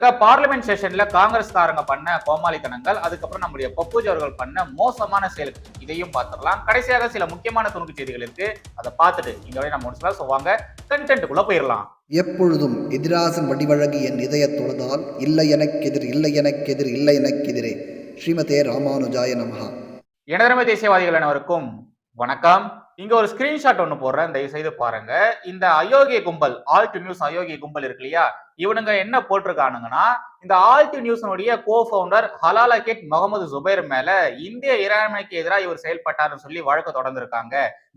Parliament செஷன்ல காங்கிரஸ்காரங்க பண்ண கோமாளித்தனங்கள் அதுக்கப்புறம் நம்முடைய பப்பூஜி அவர்கள் பண்ண மோசமான செயல்கள். இதையும் பார்த்துடலாம். கடைசியாக சில முக்கியமான துணுக்கு செய்திகள் இருக்கு. அதை பார்த்துட்டு வரை நம்ம முடிச்சுலாம் ஸோ வாங்க கண்டென்ட்டுக்குள்ள போயிடலாம். எப்பொழுதும் எதிராசன் வடிவழகி என் இதயத் தொழுதால் இல்லை எனக்கெதிர் இல்லை எனக்கெதிர் இல்லை எனக்கெதிரே. ஸ்ரீமதே ராமானுஜாய நமஹா. எனதரமை தேசியவாதிகள் அனைவருக்கும் வணக்கம். இங்க ஒரு ஸ்கிரீன்ஷாட் ஒன்று போடுறேன். தயவு செய்து பாருங்க. இந்த அயோக்கிய கும்பல் ஆல்ட் நியூஸ் அயோக்கிய கும்பல் இருக்கு இல்லையா? இவனுங்க என்ன போட்டிருக்கானுங்கன்னா இந்த ஆல்ட் நியூஸனுடைய கோ ஃபவுண்டர் ஹலாலகேட் முகமது ஜுபைர் மேல இந்திய இறையாண்மைக்கு எதிராக இவர் செயல்பட்டாருன்னு சொல்லி வழக்கு தொடர்ந்திருக்காங்க.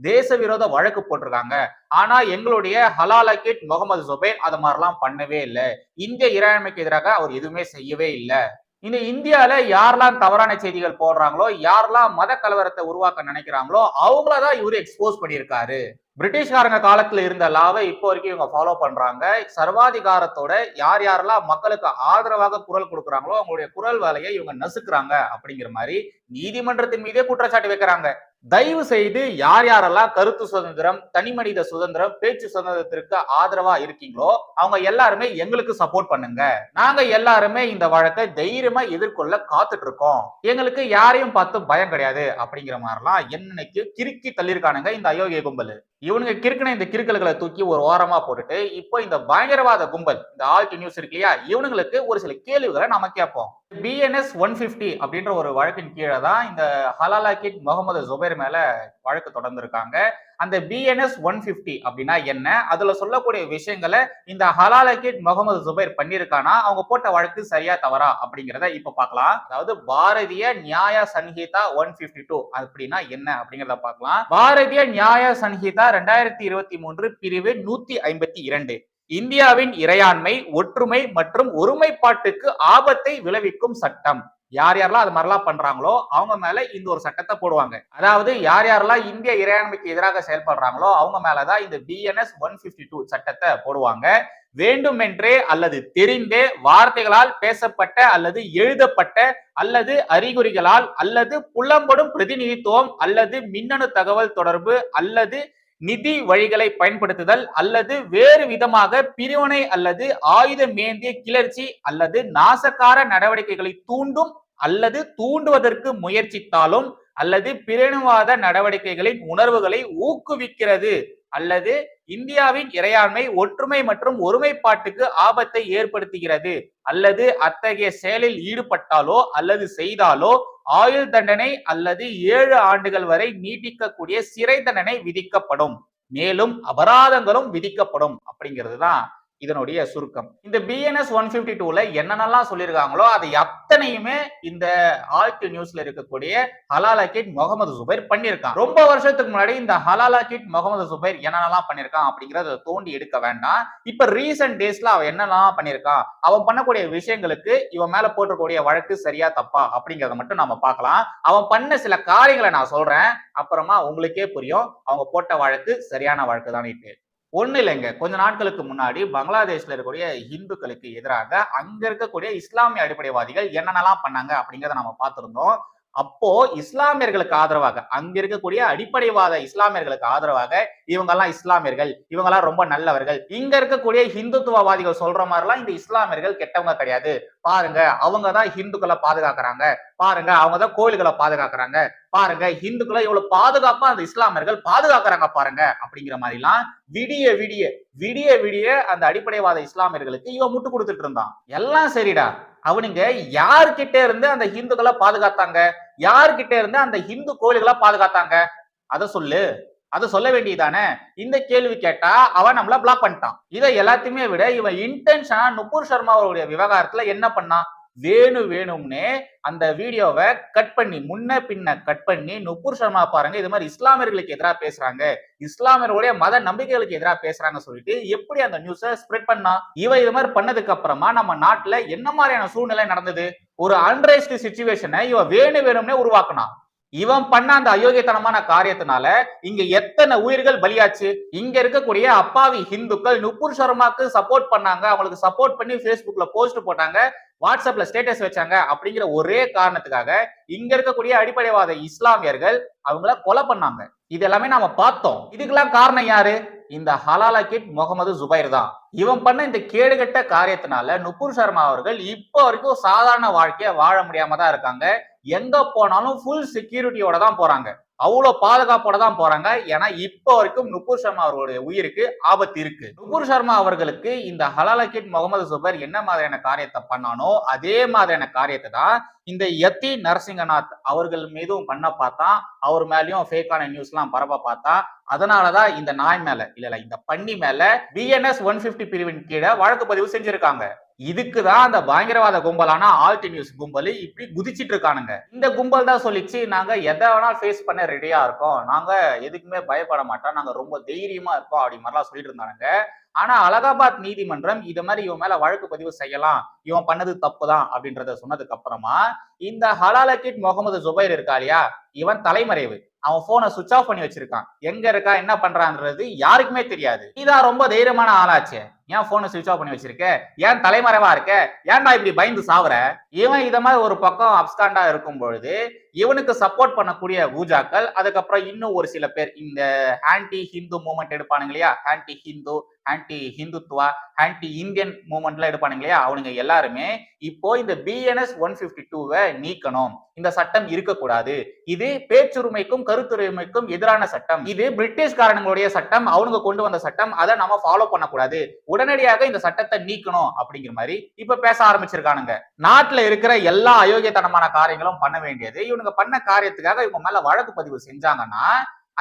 தேச விரோத வழக்கு போட்டிருக்காங்க. ஆனா எங்களுடைய ஹலாலகேட் முகமது ஜுபைர் அது மாதிரிலாம் பண்ணவே இல்லை. இந்திய இறையாண்மைக்கு எதிராக அவர் எதுவுமே செய்யவே இல்லை. இந்த இந்தியாவில் யாரெல்லாம் தவறான செய்திகள் போடுறாங்களோ யாரெல்லாம் மத கலவரத்தை உருவாக்க நினைக்கிறாங்களோ அவங்களதான் இவரு எக்ஸ்போஸ் பண்ணியிருக்காரு. பிரிட்டிஷ்காரங்க காலத்துல இருந்த லாவை இப்போ வரைக்கும் இவங்க ஃபாலோ பண்றாங்க. சர்வாதிகாரத்தோட யார் யாரெல்லாம் மக்களுக்கு ஆதரவாக குரல் கொடுக்குறாங்களோ அவங்களுடைய குரல் வேலையை இவங்க நசுக்கிறாங்க அப்படிங்கிற மாதிரி நீதிமன்றத்தின் மீதே குற்றச்சாட்டு வைக்கிறாங்க. தயவு செய்து யார் யாரெல்லாம் கருத்து சுதந்திரம் தனி மனித சுதந்திரம் பேச்சு சுதந்திரத்திற்கு ஆதரவா இருக்கீங்களோ அவங்க எல்லாருமே எங்களுக்கு சப்போர்ட் பண்ணுங்க. நாங்க எல்லாருமே இந்த வழக்கை தைரியமா எதிர்கொள்ள காத்துட்டு இருக்கோம் எங்களுக்கு யாரையும் பார்த்து பயம் கிடையாது அப்படிங்கிற மாதிரிலாம் என்னைக்கு கிறுக்கி தள்ளியிருக்கானுங்க இந்த அயோக்கிய கும்பல். இவனுங்க கிறுக்கின இந்த கிறுக்கல்களை தூக்கி ஒரு ஓரமா போட்டுட்டு இப்போ இந்த பயங்கரவாத கும்பல் இந்த ஆல்ட் நியூஸ் இருக்கு இல்லையா இவனுங்களுக்கு ஒரு சில கேள்விகளை நம்ம கேட்போம். பிஎன்எஸ் ஒன் பிப்டி அப்படின்ற ஒரு வழக்கின் கீழே தான் இந்த ஹலாலா கிட் முகமது ஜுபேர் மேல வழக்கு தொடர்ந்துருக்காங்க. அந்த பிஎன்எஸ் ஒன் பிப்டி அப்படின்னா என்ன? அதுல சொல்லக்கூடிய விஷயங்களை இந்த ஹலாலகிட் முகமது ஜுபைர் பண்ணியிருக்கானா? அவங்க போட்ட வழக்கு சரியா தவறா அப்படிங்கிறத இப்ப பார்க்கலாம். அதாவது பாரதிய நியாய சன்ஹிதா ஒன் பிப்டி டூ அப்படின்னா என்ன அப்படிங்கிறத பார்க்கலாம். பாரதிய நியாய சன்ஹிதா ரெண்டாயிரத்தி இருபத்தி மூன்று பிரிவு நூத்தி ஐம்பத்தி இரண்டு. இந்தியாவின் இறையாண்மை ஒற்றுமை மற்றும் ஒருமைப்பாட்டுக்கு ஆபத்தை விளைவிக்கும் சட்டம். யார் யாரெல்லாம் அது மாதிரிலாம் பண்றாங்களோ அவங்க மேல இந்த ஒரு சட்டத்தை போடுவாங்க. அதாவது யார் யாரெல்லாம் இந்திய இறையாண்மைக்கு எதிராக செயல்படுறாங்களோ அவங்க மேலதான் இந்த பிஎன்எஸ் ஒன் பிப்டி டூ சட்டத்தை போடுவாங்க. வேண்டுமென்றே அல்லது தெரிந்தே வார்த்தைகளால் பேசப்பட்ட அல்லது எழுதப்பட்ட அல்லது அறிகுறிகளால் அல்லது புலம்படும் பிரதிநிதித்துவம் அல்லது மின்னணு தகவல் தொடர்பு அல்லது நிதி வழிகளை பயன்படுத்துதல் அல்லது வேறு விதமாக பிரிவினை அல்லது ஆயுதம் மேந்திய கிளர்ச்சி அல்லது நாசகார நடவடிக்கைகளை தூண்டும் அல்லது தூண்டுவதற்கு முயற்சித்தாலும் அல்லது பிரிவினவாத நடவடிக்கைகளின் உணர்வுகளை ஊக்குவிக்கிறது. அல்லது இந்தியாவின் இறையாண்மை ஒற்றுமை மற்றும் ஒருமைப்பாட்டுக்கு ஆபத்தை ஏற்படுத்துகிறது. அல்லது அத்தகைய செயலில் ஈடுபட்டாலோ அல்லது செய்தாலோ ஆயுள் தண்டனை அல்லது ஏழு ஆண்டுகள் வரை நீட்டிக்கக்கூடிய சிறை தண்டனை விதிக்கப்படும். மேலும் அபராதங்களும் விதிக்கப்படும். அப்படிங்கிறது தான் இதனுடைய சுருக்கம். இந்த பிஎன்எஸ் ஒன் பிப்டி டூல என்னென்னலாம் சொல்லியிருக்காங்களோ அது அத்தனையுமே இந்த ஆல்ட் நியூஸ்ல இருக்கக்கூடிய ஹலாலா கிட் முகமது சுபைர் பண்ணியிருக்கான். ரொம்ப வருஷத்துக்கு முன்னாடி இந்த ஹலாலா கிட் முகமது சுபைர் என்னென்னலாம் பண்ணியிருக்கான் அப்படிங்கறத தோண்டி எடுக்க வேண்டாம். இப்ப ரீசெண்ட் டேஸ்ல அவன் என்னெல்லாம் பண்ணியிருக்கான்? அவன் பண்ணக்கூடிய விஷயங்களுக்கு இவன் மேல போட்டிருக்கூடிய வழக்கு சரியா தப்பா அப்படிங்கறத மட்டும் நாம பார்க்கலாம். அவன் பண்ண சில காரியங்களை நான் சொல்றேன். அப்புறமா உங்களுக்கே புரியும். அவங்க போட்ட வழக்கு சரியான வழக்கு தான் ஒன்றும் இல்லைங்க. கொஞ்ச நாட்களுக்கு முன்னாடி பங்களாதேஷ்ல இருக்கக்கூடிய இந்துக்களுக்கு எதிராக அங்க இருக்கக்கூடிய இஸ்லாமிய அடிப்படைவாதிகள் என்னென்னலாம் பண்ணாங்க அப்படிங்கிறத நம்ம பார்த்திருந்தோம். அப்போ இஸ்லாமியர்களுக்கு ஆதரவாக அங்க இருக்கக்கூடிய அடிப்படைவாத இஸ்லாமியர்களுக்கு ஆதரவாக இவங்க எல்லாம் இஸ்லாமியர்கள் இவங்க எல்லாம் ரொம்ப நல்லவர்கள். இங்க இருக்கக்கூடிய ஹிந்துத்துவவாதிகள் சொல்ற மாதிரிலாம் இந்த இஸ்லாமியர்கள் கெட்டவங்க கிடையாது. பாருங்க அவங்க தான் ஹிந்துக்களை பாதுகாக்கிறாங்க. பாருங்க அவங்க தான் கோயில்களை பாதுகாக்கிறாங்க. பாருங்க இந்துக்களை இவ்வளவு பாதுகாப்பா அந்த இஸ்லாமியர்கள் பாதுகாக்கிறாங்க பாருங்க அப்படிங்கிற மாதிரிலாம் விடிய விடிய விடிய விடிய அந்த அடிப்படைவாத இஸ்லாமியர்களுக்கு இவன் முட்டு கொடுத்துட்டு இருந்தான். எல்லாம் சரிடா. அவனுங்க யார்கிட்ட இருந்து அந்த ஹிந்துக்களை பாதுகாத்தாங்க? யார்கிட்ட இருந்து அந்த ஹிந்து கோயில்களை பாதுகாத்தாங்க? அத சொல்லு. அதை சொல்ல வேண்டியதானே இந்த கேள்வி கேட்டா அவன் நம்மள பிளாக் பண்ணிட்டான். இதை எல்லாத்தையுமே விட இவன் இன்டென்ஷனா நுபுர் சர்மாவுடைய விவகாரத்துல என்ன பண்ணான்? வேணு வேணும்னே அந்த வீடியோவை கட் பண்ணி முன்ன பின்ன கட் பண்ணி நுப்பூர் சர்மா பாருங்க இது மாதிரி இஸ்லாமியர்களுக்கு எதிராக பேசுறாங்க. இஸ்லாமியர்களுடைய மத நம்பிக்கைகளுக்கு எதிராக பேசுறாங்க சொல்லிட்டு எப்படி அந்த நியூஸை ஸ்ப்ரெட் பண்ணா? இவ இது மாதிரி பண்ணதுக்கு அப்புறமா நம்ம நாட்டுல என்ன மாதிரியான சூழ்நிலை நடந்தது? ஒரு அன்ரைஸ்டு சுச்சுவேஷனை இவ வேணு வேணும்னே உருவாக்கினா. இவன் பண்ண அந்த அயோக்கியத்தனமான காரியத்தினால இங்க எத்தனை உயிர்கள் பலியாச்சு? இங்க இருக்கக்கூடிய அப்பாவி ஹிந்துக்கள் நுப்பூர் சர்மாக்கு சப்போர்ட் பண்ணாங்க. அவங்களுக்கு சப்போர்ட் பண்ணி பேஸ்புக்ல போஸ்ட் போட்டாங்க. வாட்ஸ்அப்ல ஸ்டேட்டஸ் வச்சாங்க. அப்படிங்கிற ஒரே காரணத்துக்காக இங்க இருக்கக்கூடிய அடிப்படைவாத இஸ்லாமியர்கள் அவங்கள கொலை பண்ணாங்க. இது எல்லாமே நாம பார்த்தோம். இதுக்கெல்லாம் காரணம் யாரு? இந்த ஹலாலா கிட் முகமது ஜுபைர் தான். இவன் பண்ண இந்த கேடுகட்ட காரியத்தினால நுப்புர் சர்மா அவர்கள் இப்போ வரைக்கும் சாதாரண வாழ்க்கையை வாழ முடியாம தான் இருக்காங்க. எங்க போனாலும் ஃபுல் செக்யூரிட்டியோட தான் போறாங்க. அவ்வளவு பாதுகாப்போட தான் போறாங்க. ஏன்னா இப்போ வரைக்கும் நுபுர் சர்மா அவர்களுடைய உயிருக்கு ஆபத்து இருக்கு. நுபுர் சர்மா அவர்களுக்கு இந்த ஹலால முகமது சுபர் என்ன மாதிரியான காரியத்தை பண்ணானோ அதே மாதிரியான காரியத்தை தான் இந்த யத்தி நரசிங்கநாத் அவர்கள் மீதும் பண்ண பார்த்தா அவர் மேலயும் ஃபேக்கான நியூஸ்லாம் பரப்ப பார்த்தா அதனாலதான் இந்த நாய் மேல இல்ல இல்ல இந்த பன்னி மேல பிஎன்எஸ் ஒன் பிப்டி பிரிவின் கீழே வழக்கு பதிவு செஞ்சிருக்காங்க. இதுக்கு தான் அந்த பயங்கரவாத கும்பலான ஆல்டி நியூஸ் கும்பல் இப்படி குதிச்சிட்டு இருக்கானுங்க இந்த கும்பல் தான் சொல்லிச்சு நாங்க எதை வேணாலும் ஃபேஸ் பண்ண ரெடியா இருக்கோம். நாங்க எதுக்குமே பயப்பட மாட்டோம். நாங்க ரொம்ப தைரியமா இருக்கோம் அப்படி மாதிரிலாம் சொல்லிட்டு இருந்தானுங்க. ஆனா அலகாபாத் நீதிமன்றம் இது மாதிரி இவன் மேல வழக்கு பதிவு செய்யலாம். இவன் பண்ணது தப்பு தான் அப்படின்றத சொன்னதுக்கு அப்புறமா இந்த ஹலால முகமது ஜுபைர் இருக்கா இல்லையா? இவன் தலைமறைவு. அவன் போனை சுவிச் ஆஃப் பண்ணி வச்சிருக்கான். எங்க இருக்கா என்ன பண்றான்றது யாருக்குமே தெரியாது. இதான் ரொம்ப தைரியமான ஆளாச்சே. ஏன் போனை சுவிச் ஆஃப் பண்ணி வச்சிருக்க? ஏன் தலைமறைவா இருக்க? ஏன்டா இப்படி பயந்து சாவுற? இவன் இத மாதிரி ஒரு பக்கம் அப்ஸ்காண்டா இருக்கும் பொழுது இவனுக்கு சப்போர்ட் பண்ணக்கூடிய பூஜாக்கள் அதுக்கப்புறம் இன்னும் ஒரு சில பேர் இந்த ஆன்டி ஹிந்து மூமெண்ட் எடுப்பானுங்க இல்லையா? Anti Hindu anti Hindutva anti Indian மூமெண்ட்லாம் எடுப்பானுங்க இல்லையா? அவனுங்க எல்லாருமே இப்போ இந்த பிஎன்எஸ் ஒன் பிப்டி டூவை நீக்கணும். இந்த சட்டம் இருக்கக்கூடாது. இது பேச்சுரிமைக்கும் கருத்துரிமைக்கும் எதிரான சட்டம். இது பிரிட்டிஷ்காரனுங்களுடைய சட்டம் அவனுங்க கொண்டு வந்த சட்டம். அதை நம்ம ஃபாலோ பண்ணக்கூடாது. உடனடியாக இந்த சட்டத்தை நீக்கணும் அப்படிங்கிற மாதிரி இப்ப பேச ஆரம்பிச்சிருக்கானுங்க. நாட்டுல இருக்கிற எல்லா அயோக்கியத்தனமான காரியங்களும் பண்ண வேண்டியது. இவனுங்க பண்ண காரியத்துக்காக இவங்க மேல வழக்கு பதிவு செஞ்சாங்கன்னா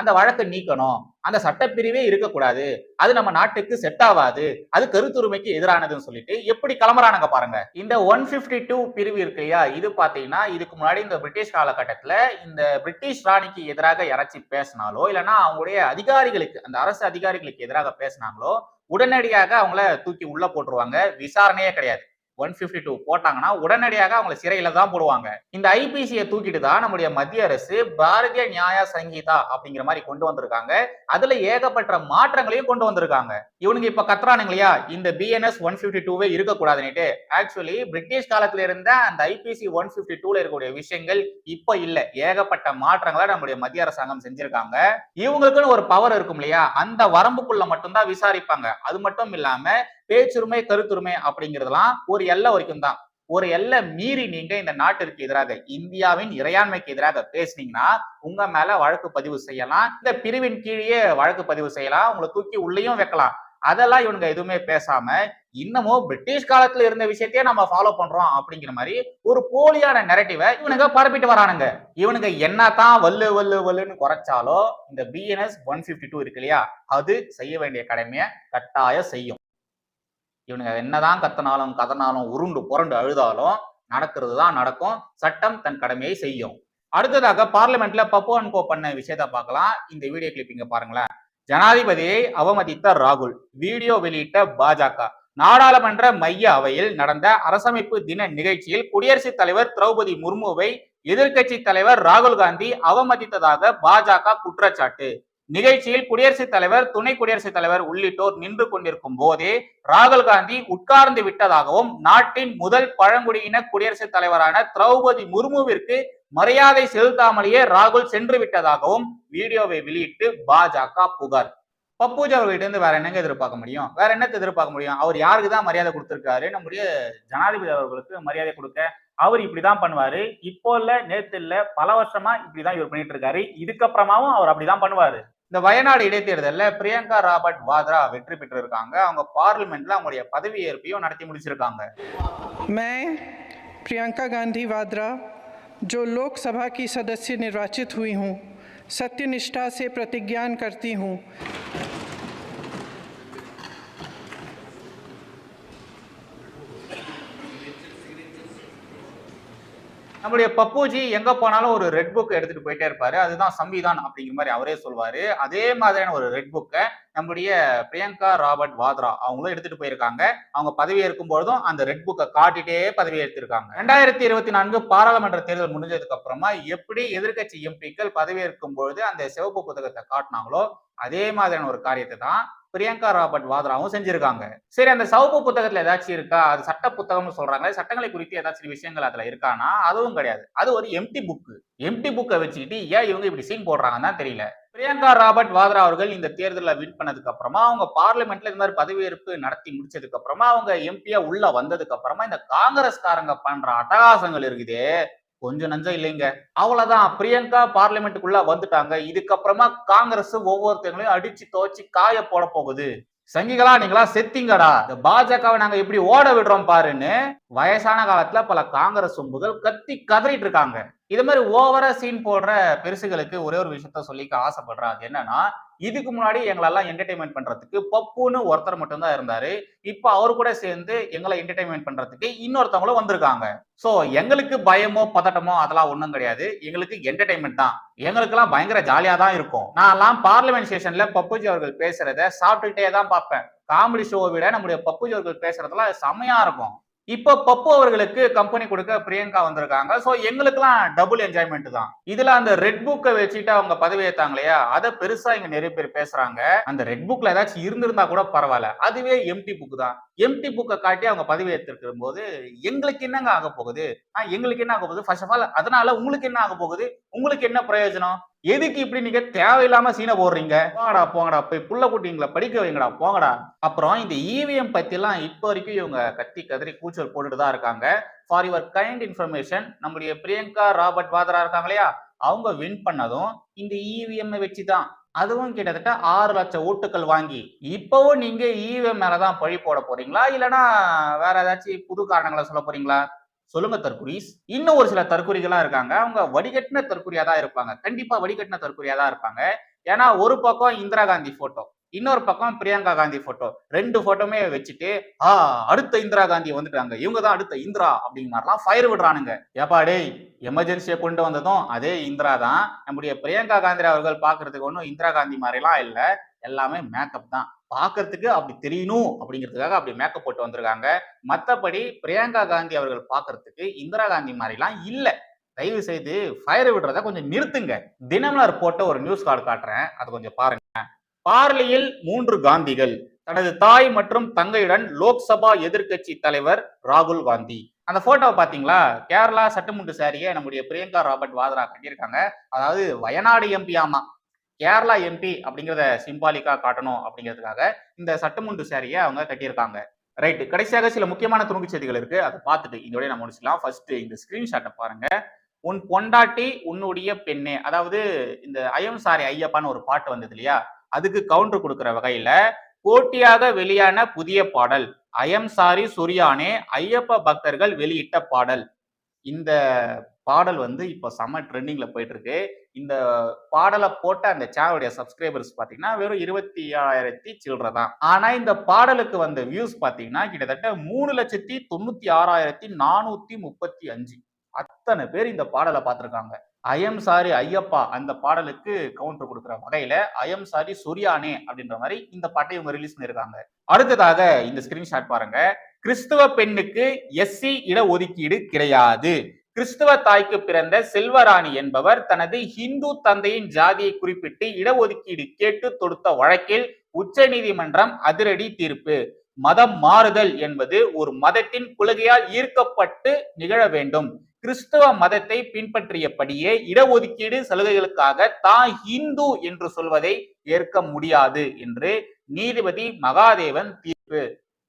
அந்த வழக்கை நீக்கணும். அந்த சட்டப்பிரிவே இருக்கக்கூடாது. அது நம்ம நாட்டுக்கு செட் ஆகாது. அது கருத்துரிமைக்கு எதிரானதுன்னு சொல்லிட்டு எப்படி கிளம்புறானுங்க பாருங்க. இந்த ஒன் பிப்டி டூ பிரிவு இருக்கு இல்லையா? இது பாத்தீங்கன்னா இதுக்கு முன்னாடி இந்த பிரிட்டிஷ் காலகட்டத்துல இந்த பிரிட்டிஷ் ராணிக்கு எதிராக யாராச்சும் பேசினாலோ இல்லைன்னா அவங்களுடைய அதிகாரிகளுக்கு அந்த அரசு அதிகாரிகளுக்கு எதிராக பேசினாங்களோ உடனடியாக அவங்கள தூக்கி உள்ள போட்டுருவாங்க. விசாரணையே கிடையாது. ஒன் பிப்டி டூ போட்டாங்கன்னா உடனடியாக அவங்கள சிறையில தான் போடுவாங்க. இந்த ஐபிசியை தூக்கிட்டு தான் நம்முடைய மத்திய அரசு பாரதிய நியாய சங்கீதா அப்படிங்கிற மாதிரி கொண்டு வந்திருக்காங்க. அதுல ஏகப்பட்ட மாற்றங்களையும் கொண்டு வந்திருக்காங்க. இவனுங்க இப்ப கத்துறானுங்க இல்லையா? இந்த பிஎன்எஸ் ஒன் பிப்டி டூவே இருக்கக்கூடாதுன்னுட்டு. ஆக்சுவலி பிரிட்டிஷ் காலத்துல இருந்த அந்த ஐபிசி ஒன் பிப்டி டூல இருக்கக்கூடிய விஷயங்கள் இப்ப இல்ல. ஏகப்பட்ட மாற்றங்களை நம்முடைய மத்திய அரசாங்கம் செஞ்சிருக்காங்க. இவங்களுக்குன்னு ஒரு பவர் இருக்கும் இல்லையா? அந்த வரம்புக்குள்ள மட்டும்தான் விசாரிப்பாங்க. அது மட்டும் இல்லாம பேச்சுரிமை கருத்துரிமை அப்படிங்கிறதுலாம் ஒரு எல்லை வரைக்கும் தான். ஒரு எல்லை மீறி நீங்க இந்த நாட்டிற்கு எதிராக இந்தியாவின் இறையாண்மைக்கு எதிராக பேசுனீங்கன்னா உங்க மேல வழக்கு பதிவு செய்யலாம். இந்த பிரிவின் கீழே வழக்கு பதிவு செய்யலாம். உங்களை தூக்கி உள்ளேயும் வைக்கலாம். அதெல்லாம் இவனுங்க எதுவுமே பேசாம இன்னமும் பிரிட்டிஷ் காலத்துல இருந்த விஷயத்தையே நம்ம ஃபாலோ பண்றோம் அப்படிங்கிற மாதிரி ஒரு போலியான நெரட்டிவை இவனுங்க பரப்பிட்டு வரானுங்க. இவனுங்க என்னதான் வல்லு வல்லு வல்லுன்னு குறைச்சாலோ இந்த பிஎன்எஸ் ஒன் பிப்டி டூ இருக்கு இல்லையா? அது செய்ய வேண்டிய கடமையை கட்டாயம் செய்யும். இவனுங்க என்னதான் கத்தனாலும் கதனாலும் உருண்டு புரண்டு அழுதாலும் நடக்கிறது தான் நடக்கும். சட்டம் தன் கடமையை செய்யும். அடுத்ததாக பார்லிமெண்ட்ல பப்புவன் கோ பண்ண விஷயத்த பார்க்கலாம். இந்த வீடியோ கிளிப்பிங்க பாருங்களேன். ஜனாதிபதியை அவமதித்த ராகுல் வீடியோ வெளியிட்ட பாஜக. நாடாளுமன்ற மைய அவையில் நடந்த அரசமைப்பு தின நிகழ்ச்சியில் குடியரசுத் தலைவர் திரௌபதி முர்முவை எதிர்க்கட்சி தலைவர் ராகுல் காந்தி அவமதித்ததாக பாஜக குற்றச்சாட்டு. நிகழ்ச்சியில் குடியரசுத் தலைவர் துணை குடியரசுத் தலைவர் உள்ளிட்டோர் நின்று கொண்டிருக்கும் போதே ராகுல் காந்தி உட்கார்ந்து விட்டதாகவும் நாட்டின் முதல் பழங்குடியின குடியரசுத் தலைவரான திரௌபதி முர்முவிற்கு மரியாதை செலுத்தாமலேயே ராகுல் சென்று விட்டதாகவும் வீடியோவை வெளியிட்டு பாஜக புகார். பப்பூஜி அவர்கிட்ட இருந்து வேற என்னங்க எதிர்பார்க்க முடியும்? வேற என்னத்தை எதிர்பார்க்க முடியும்? அவர் யாருக்கு தான் மரியாதை கொடுத்துருக்காரு? நம்முடைய ஜனாதிபதி அவர்களுக்கு மரியாதை கொடுக்க அவர் இப்படிதான் பண்ணுவாரு. இப்போ இல்ல நேத்து இல்ல பல வருஷமா இப்படிதான் இவர் பண்ணிட்டு இருக்காரு. இதுக்கப்புறமாவும் அவர் அப்படிதான் பண்ணுவாரு. இந்த வயநாடு இடைத்தேர்தல்ல பிரியங்கா ராபர்ட் வாத்ரா வெற்றி பெற்று இருக்காங்க அவங்க பார்லிமெண்ட்ல அவங்களுடைய பதவி ஏற்பையும் நடத்தி முடிச்சிருக்காங்க मैं प्रियंका गांधी वाड्रा जो लोकसभा की सदस्य निर्वाचित हुई हूँ सत्यनिष्ठा से प्रतिज्ञान करती हूँ நம்முடைய பப்புஜி எங்க போனாலும் ஒரு ரெட் புக் எடுத்துட்டு போயிட்டே இருப்பாரு. அதுதான் சம்விதான் அப்படிங்கிற மாதிரி அவரே சொல்வாரு. அதே மாதிரியான ஒரு ரெட் புக்கை நம்முடைய பிரியங்கா ராபர்ட் வாத்ரா அவங்களும் எடுத்துட்டு போயிருக்காங்க. அவங்க பதவி ஏற்கும் பொழுதும் அந்த ரெட் புக்கை காட்டிட்டே பதவி எடுத்திருக்காங்க ரெண்டாயிரத்தி இருபத்தி நான்கு பாராளுமன்ற தேர்தல் முடிஞ்சதுக்கு அப்புறமா எப்படி எதிர்க்கட்சி எம்பிக்கள் பதவி ஏற்கும் பொழுது அந்த சிவப்பு புத்தகத்தை காட்டினாங்களோ அதே மாதிரியான ஒரு காரியத்தை தான் பிரியங்கா ராபர்ட் வாத்ராவும் செஞ்சிருக்காங்க. சரி அந்த சவுப்பு புத்தகத்துல ஏதாச்சும் இருக்கா? அது சட்ட புத்தகம்னு சொல்றாங்க சட்டங்களை குறித்து ஏதாச்சும் விஷயங்கள் அதுல இருக்கானா? அதுவும் கிடையாது. அது ஒரு எம்டி புக்கு எம்டி புக்கை வச்சுக்கிட்டு ஏன் இவங்க இப்படி சீன் போடுறாங்கன்னு தான் தெரியல. பிரியங்கா ராபர்ட் வாத்ரா அவர்கள் இந்த தேர்தலில் வின் பண்ணதுக்கு அப்புறமா அவங்க பார்லிமெண்ட்ல இந்த மாதிரி பதவியேற்பு நடத்தி முடிச்சதுக்கு அப்புறமா அவங்க எம்பியா உள்ள வந்ததுக்கு அப்புறமா இந்த காங்கிரஸ்காரங்க பண்ற அட்டகாசங்கள் இருக்குதே கொஞ்சம் நஞ்சம் இல்லைங்க. அவ்வளவுதான். பிரியங்கா பார்லிமெண்ட்டுக்குள்ள வந்துட்டாங்க. இதுக்கப்புறமா காங்கிரஸ் ஒவ்வொருத்தங்களையும் அடிச்சு துவச்சி காய போட போகுது. சங்கிகளா நீங்களா செத்திங்கடா. இந்த பாஜகவை நாங்க எப்படி ஓட விடுறோம் பாருன்னு வயசான காலத்துல பல காங்கிரஸ் சொம்புகள் கத்தி கதறிட்டு இருக்காங்க. இது மாதிரி ஓவரா சீன் போடுற பெருசுகளுக்கு ஒரே ஒரு விஷயத்த சொல்லிக்க ஆசைப்படுறேன். அது என்னன்னா இதுக்கு முன்னாடி எங்களெல்லாம் என்டர்டைன்மெண்ட் பண்றதுக்கு பப்புன்னு ஒருத்தர் மட்டும்தான் இருந்தாரு. இப்போ அவர் கூட சேர்ந்து எங்களை என்டர்டைன்மெண்ட் பண்றதுக்கு இன்னொருத்தவங்களும் வந்திருக்காங்க. சோ எங்களுக்கு பயமோ பதட்டமோ அதெல்லாம் ஒன்றும் கிடையாது. எங்களுக்கு என்டர்டைன்மெண்ட் தான். எங்களுக்கெல்லாம் பயங்கர ஜாலியா தான் இருக்கும். நான்லாம் பார்லிமெண்ட் செஷன்ல பப்புஜி அவர்கள் பேசுறத சாப்பிட்டுக்கிட்டே தான் பார்ப்பேன். காமெடி ஷோவை விட நம்முடைய பப்புஜி அவர்கள் பேசுறதுலாம் செமையா இருக்கும். இப்போ பப்பு அவர்களுக்கு கம்பெனி கொடுக்க பிரியங்கா வந்திருக்காங்க. ஸோ எங்களுக்கெல்லாம் டபுள் என்ஜாய்மெண்ட் தான். இதுல அந்த ரெட் புக்கை வச்சுட்டு அவங்க பதவி ஏத்தாங்க இல்லையா அதை பெருசா இங்க நிறைய பேர் பேசுறாங்க. அந்த ரெட் புக்ல ஏதாச்சும் இருந்திருந்தா கூட பரவாயில்ல. அதுவே எம்டி புக் தான். எம்டி புக்கை காட்டி அவங்க பதவி போது எங்களுக்கு என்னங்க ஆக போகுது? ஆஹ் எங்களுக்கு என்ன ஆக போகுது? ஃபர்ஸ்ட் ஆஃப் ஆல் அதனால உங்களுக்கு என்ன ஆக போகுது? உங்களுக்கு என்ன பிரயோஜனம்? எதுக்கு இப்படி நீங்க தேவையில்லாம சீனை போடுறீங்க? போங்கடா போங்கடா போய் புள்ள குட்டிங்களை படிக்க வைங்கடா போங்கடா. அப்புறம் இந்த இவிஎம் பத்தி எல்லாம் இப்போ வரைக்கும் இவங்க கத்தி கதறி கூச்சல் போட்டுட்டு தான் இருக்காங்க. ஃபார் யுவர் கைண்ட் இன்ஃபர்மேஷன் நம்முடைய பிரியங்கா ராபர்ட் வாத்ரா இருக்காங்க இல்லையா? அவங்க வின் பண்ணதும் இந்த இவிஎம் வச்சு தான் அதுவும் கிட்டத்தட்ட ஆறு லட்சம் ஓட்டுகள் வாங்கி இப்பவும் நீங்க இவிஎம் மேலதான் பழி போட போறீங்களா? இல்லனா வேற ஏதாச்சும் புது காரணங்களை சொல்ல போறீங்களா? சொல்லுங்க தற்குறிஸ் இன்னும் ஒரு சில தற்குறிகளா இருக்காங்க. அவங்க வடிகட்டின தற்குறியா தான் இருப்பாங்க. கண்டிப்பா வடிகட்டின தற்குறியா தான் இருப்பாங்க. ஏன்னா ஒரு பக்கம் இந்திரா காந்தி போட்டோ இன்னொரு பக்கம் பிரியங்கா காந்தி போட்டோ ரெண்டு போட்டோமே வச்சுட்டு ஆ அடுத்த இந்திரா காந்தி வந்துட்டாங்க. இவங்க தான் அடுத்த இந்திரா அப்படிங்கிற மாதிரிலாம் ஃபயர் விடுறானுங்க. ஏப்பா டேய் எமர்ஜென்சியை கொண்டு வந்ததும் அதே இந்திரா தான். நம்முடைய பிரியங்கா காந்தி அவர்கள் பாக்குறதுக்கு ஒன்றும் இந்திரா காந்தி மாதிரிலாம் இல்லை. எல்லாமே மேக்கப் தான். பார்க்கறதுக்கு அப்படி தெரியணும் அப்படிங்கிறதுக்காக அப்படி மேக்கப் போட்டு வந்திருக்காங்க. மற்றபடி பிரியங்கா காந்தி அவர்கள் பார்க்கறதுக்கு இந்திரா காந்தி மாதிரிலாம் இல்லை. தயவு செய்து ஃபயர் விடுறத கொஞ்சம் நிறுத்துங்க. தினமலர் போட்ட ஒரு நியூஸ் கார்டு காட்டுறேன். அதை கொஞ்சம் பாருங்க. பார்லியில் மூன்று காந்திகள் தனது தாய் மற்றும் தங்கையுடன் லோக்சபா எதிர்க்கட்சி தலைவர் ராகுல் காந்தி. அந்த போட்டோவை பாத்தீங்களா? கேரளா சட்டமன்ற சாரியை நம்முடைய பிரியங்கா ராபர்ட் வாத்ரா கட்டியிருக்காங்க. அதாவது வயநாடு எம்பி ஆமா. கேரளா எம்பி அப்படிங்கிறத சிம்பாலிக்கா காட்டணும் அப்படிங்கிறதுக்காக இந்த சட்டமுண்டு சாரியை அவங்க கட்டியிருக்காங்க. ரைட் கடைசியாக சில முக்கியமான துணுக்கு செய்திகள் இருக்கு. அதை பார்த்துட்டு இதோடய நம்ம முடிச்சிடலாம் ஃபர்ஸ்ட் இந்த ஸ்கிரீன்ஷாட்டை பாருங்க. உன் பொண்டாட்டி உன்னுடைய பெண்ணே. அதாவது இந்த ஐயம் சாரி ஐயப்பான்னு ஒரு பாட்டு வந்தது இல்லையா? அதுக்கு கவுண்டர் கொடுக்குற வகையில போட்டியாக வெளியான புதிய பாடல் ஐயம் சாரி சுரியானே ஐயப்ப பக்தர்கள் வெளியிட்ட பாடல். இந்த பாடல் வந்து இப்போ செம்ம ட்ரெண்டிங்ல போயிட்டு இருக்கு இந்த பாடலை போட்ட அந்த சேனலுடைய சப்ஸ்கிரைபர்ஸ் பார்த்தீங்கன்னா வெறும் இருபத்தி ஏழாயிரத்தி சில்லற தான். ஆனா இந்த பாடலுக்கு வந்த வியூஸ் பார்த்தீங்கன்னா கிட்டத்தட்ட மூணு லட்சத்தி தொண்ணூத்தி ஆறாயிரத்தி நானூத்தி முப்பத்தி அஞ்சு. அத்தனை பேர் இந்த பாடலை பார்த்துருக்காங்க ஐஎம் சாரி ஐயப்பா அந்த பாடலுக்கு கவுண்டர் கொடுக்குற வகையில ஐஎம் சாரி சொரியானே அப்படின்ற மாதிரி இந்த பாட்டை இவங்க ரிலீஸ் பண்ணிருக்காங்க அடுத்ததாக இந்த ஸ்கிரீன்ஷாட் பாருங்க. கிறிஸ்துவ பெண்ணுக்கு எஸ்சி இட ஒதுக்கீடு கிடையாது. கிறிஸ்துவ தாய்க்கு பிறந்த செல்வராணி என்பவர் தனது ஹிந்து தந்தையின் ஜாதியை குறிப்பிட்டு இடஒதுக்கீடு கேட்டு தொடுத்த வழக்கில் உச்சநீதிமன்றம் அதிரடி தீர்ப்பு. மதம் மாறுதல் என்பது ஒரு மதத்தின் குலகையால் ஈர்க்கப்பட்டு நிகழ வேண்டும். கிறிஸ்துவ மதத்தை பின்பற்றியபடியே இடஒதுக்கீடு சலுகைகளுக்காக தான் இந்து என்று சொல்வதை ஏற்க முடியாது என்று நீதிபதி மகாதேவன் தீர்ப்பு.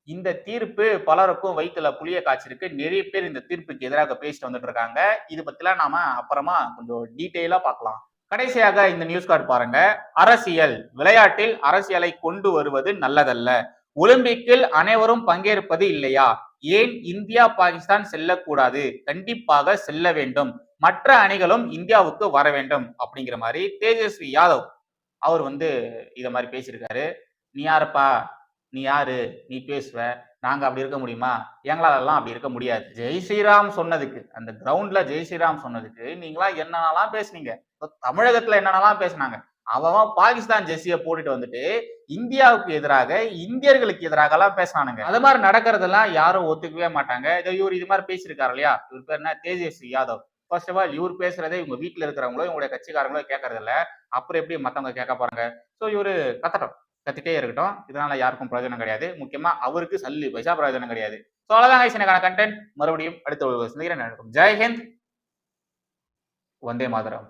இந்த தீர்ப்பு பலருக்கும் வயிற்றுல புளிய காய்ச்சிருக்கு. நிறைய பேர் இந்த தீர்ப்புக்கு எதிராக பேசிட்டு வந்துட்டு இருக்காங்க. இது பத்திலாம் நாம அப்புறமா கொஞ்சம் டீட்டெயிலா பார்க்கலாம். கடைசியாக இந்த நியூஸ் கார்டு பாருங்க. அரசியல். விளையாட்டில் அரசியலை கொண்டு வருவது நல்லதல்ல. ஒலிம்பிக்கில் அனைவரும் பங்கேற்பது இல்லையா? ஏன் இந்தியா பாகிஸ்தான் செல்லக்கூடாது? கண்டிப்பாக செல்ல வேண்டும். மற்ற அணிகளும் இந்தியாவுக்கு வர வேண்டும். அப்படிங்கிற மாதிரி தேஜஸ்வி யாதவ் அவர் வந்து இத மாதிரி பேசியிருக்காரு. நீ யாருப்பா? நீ யாரு? நீ பேசுவ? நாங்க அப்படி இருக்க முடியுமா? எங்களாலெல்லாம் அப்படி இருக்க முடியாது. ஜெய் ஸ்ரீராம் சொன்னதுக்கு அந்த கிரவுண்ட்ல ஜெய் ஸ்ரீராம் சொன்னதுக்கு நீங்களா என்னென்னலாம் பேசுனீங்க? தமிழகத்துல என்னென்னலாம் பேசுனாங்க? அவன் பாகிஸ்தான் ஜெர்சியை போட்டுட்டு வந்துட்டு இந்தியாவுக்கு எதிராக இந்தியர்களுக்கு எதிராக எல்லாம் பேசினானுங்க. அது மாதிரி நடக்கிறதெல்லாம் யாரும் ஒத்துக்கவே மாட்டாங்க. இதோ இவர் இது மாதிரி பேசியிருக்காரு இல்லையா? இவர் பேர் என்ன? Tejashwi Yadav. First of all இவர் பேசுறதே இவங்க வீட்டில் இருக்கிறவங்களோ இவங்களுடைய கட்சிக்காரங்களோ கேட்கறது இல்லை அப்புறம் எப்படி மத்தவங்க கேட்க போறாங்க? ஸோ இவர் கத்தட்டும். கத்திட்டே இருக்கட்டும். இதனால யாருக்கும் பிரயோஜனம் கிடையாது. முக்கியமா அவருக்கு சல்லி பைசா பிரயோஜனம் கிடையாது. ஸோ அவ்வளோதான் எனக்கான கண்டென்ட் மறுபடியும் அடுத்த ஒரு சந்திக்கிறேன். நடக்கும் ஜெய்ஹிந்த் வந்தே மாதரம்.